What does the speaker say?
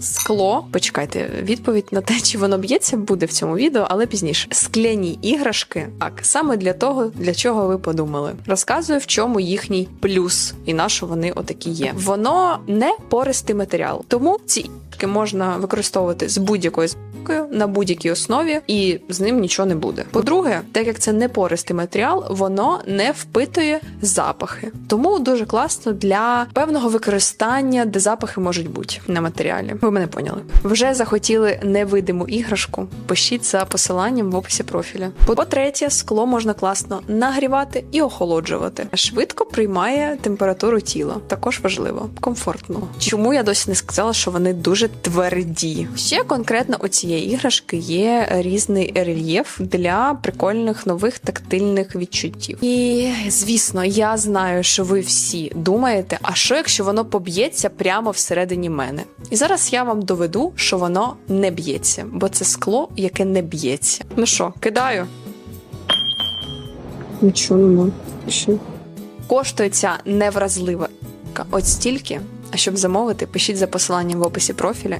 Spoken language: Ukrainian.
Скло, почекайте, відповідь на те, чи воно б'ється, буде в цьому відео, але пізніше. Скляні іграшки, так саме для того, для чого ви подумали. Розказую, в чому їхній плюс і на що вони отакі є. Воно не пористий матеріал, тому ці іграшки можна використовувати з будь-якою збіркою на будь-якій основі, і з ним нічого не буде. По-друге, так як це не пористий матеріал, воно не впитує запахи. Тому дуже класно для певного використання, де запахи можуть бути на матеріалі. Ви мене поняли. Вже захотіли невидиму іграшку? Пишіть за посиланням в описі профіля. По-третє, скло можна класно нагрівати і охолоджувати. Швидко приймає температуру тіла. Також важливо, комфортно. Чому я досі не сказала, що вони дуже тверді? Ще конкретно у цієї іграшки є різний рельєф для прикольних нових тактильних відчуттів. І звісно, я знаю, що ви всі думаєте, а що якщо воно поб'ється прямо всередині мене? І зараз я вам доведу, що воно не б'ється, бо це скло, яке не б'ється. Ну що, кидаю. Нічого нема. Коштує ця невразлива от стільки. А щоб замовити, пишіть за посиланням в описі профіля.